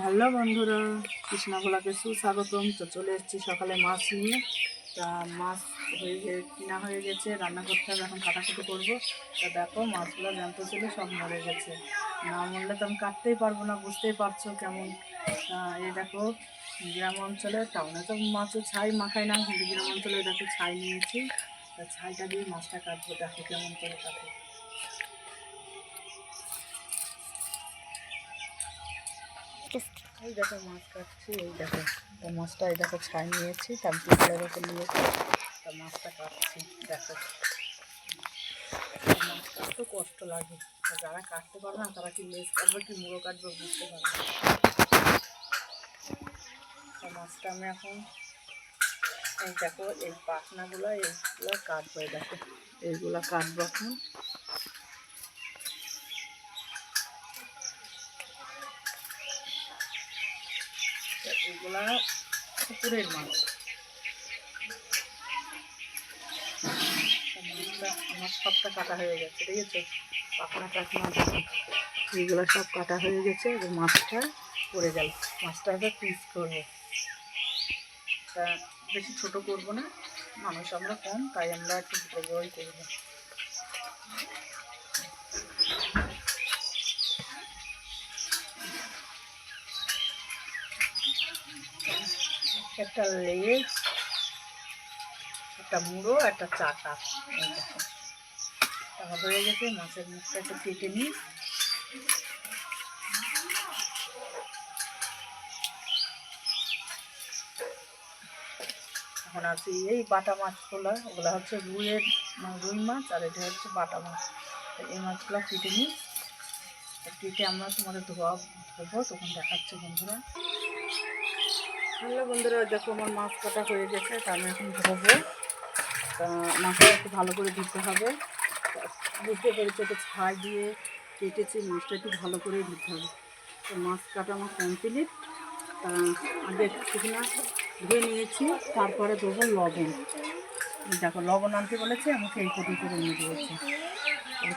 Hello বন্ধুরা কৃষ্ণা ভোলাকে সুস্বাগতম। তো চলে এসেছি সকালে মাছ নিয়ে। তা মাছ হয়ে কিনা হয়ে গেছে, রান্না করতে হবে, এখন কাটাকুটি করব। তা দেখো, মাছগুলো জানতে ছিল, সব মরে গেছে। না মরলে তো আমি কাটতেই পারব না, বুঝতেই পারছ কেমন। এই দেখো, গ্রাম অঞ্চলে, টাউনে তো মাছও ছাই মাখায় না গ্রাম অঞ্চলে দেখো ছাই নিয়েছি। তা ছাইটা দিয়ে মাছটা কাটবো, দেখো কেমন করে কাটে এই দেখো মাছ কাটছি, এই দেখো। মাছটা এই দেখো ছাই নিয়েছি, তার পিছলের ওপর নিয়েছি তা মাছটা কাটছি, দেখো। মাছ কাটতে কষ্ট লাগে। যারা কাটতে পারে না, তারা কি লেজ কাটবে, কি মুড়ো কাটবে, বুঝতে পারবে না। মাছটা আমি এখন এই দেখো, এই পাখনাগুলো, এইগুলো কাটবো দেখো। এইগুলো কাটবো এখন। এগুলা পুকুরের মাছ। আমার সবটা কাটা হয়ে গেছে, ঠিক আছে? পাখনা টাকনা দেখো এইগুলো সব কাটা হয়ে গেছে মাছটা পড়ে গেল। মাছটাকে পিস করব। তা বেশি ছোট করব না, মানুষ আমরা কম, তাই আমরা একটু বড় বড়ই করব। একটা লেজ, একটা মুড়ো, একটা দেখো। তা হয়ে গেছে, মাছের মুখটা একটু কেটে নিই। এখন আছে এই বাটা মাছগুলো, ওগুলো হচ্ছে রুইয়ের রুই মাছ, আর এটা হচ্ছে বাটা মাছ। এই মাছগুলো কেটে নিই। কেটে আমরা তোমাদের ধোয়া ধোবো, তখন দেখাচ্ছে বন্ধুরা। হ্যালো বন্ধুরা, দেখো আমার মাছ কাটা হয়ে গেছে, তা আমি এখন ধোবো। তা মাছটা একটু ভালো করে দিতে হবে। বুঝতে পেরেছি, একটু ছাই দিয়ে কেটেছি, মাছটা একটু ভালো করে দিতে হবে। তো মাছ কাটা আমার কমপ্লিট তা আগে না ধুয়ে নিয়েছি, তারপরে দেবো লবণ। দেখো, লবণ আনতে বলেছে, আমাকে এই কোটি করে নিয়ে দিয়েছে।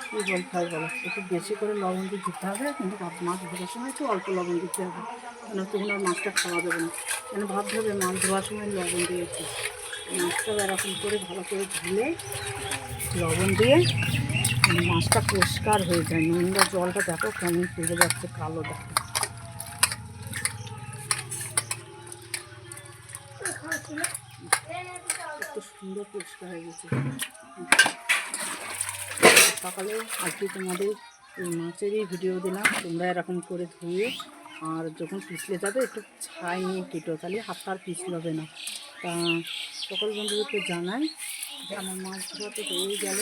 কী বলতে হবে বলো, একটু বেশি করে লবণ দিয়ে দিতে হবে, কিন্তু মাছ ধোয়ার সময় একটু অল্প লবণ দিতে হবে। কেন তখন আর মাছটা খাওয়া যাবে না। কেন ভাবতে হবে মাছ ধোয়ার সময় লবণ দিয়েছি। মাছটা এরকম করে ভালো করে ধুলে লবণ দিয়ে মাছটা পরিষ্কার হয়ে যায়। নোংরা জলটা দেখো কেমন পেরে যাচ্ছে, কালো দেখো। কত সুন্দর পরিষ্কার হয়ে গেছে। সকালে আজকে তোমাদের মাছেরই ভিডিও দিলাম। তোমরা এরকম করে ধুয়ে আর যখন পিছলে যাবে, একটু ছাই নিয়ে কেটো, তাহলে হাত আর পিছলবে না। তা সকল বন্ধুদেরকে জানাই যে আমার মাছ ধরাতে হয়ে গেল।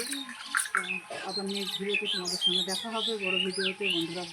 আবার নেক্সট ভিডিওতে তোমাদের সঙ্গে দেখা হবে, বড় ভিডিওতে। বন্ধুরা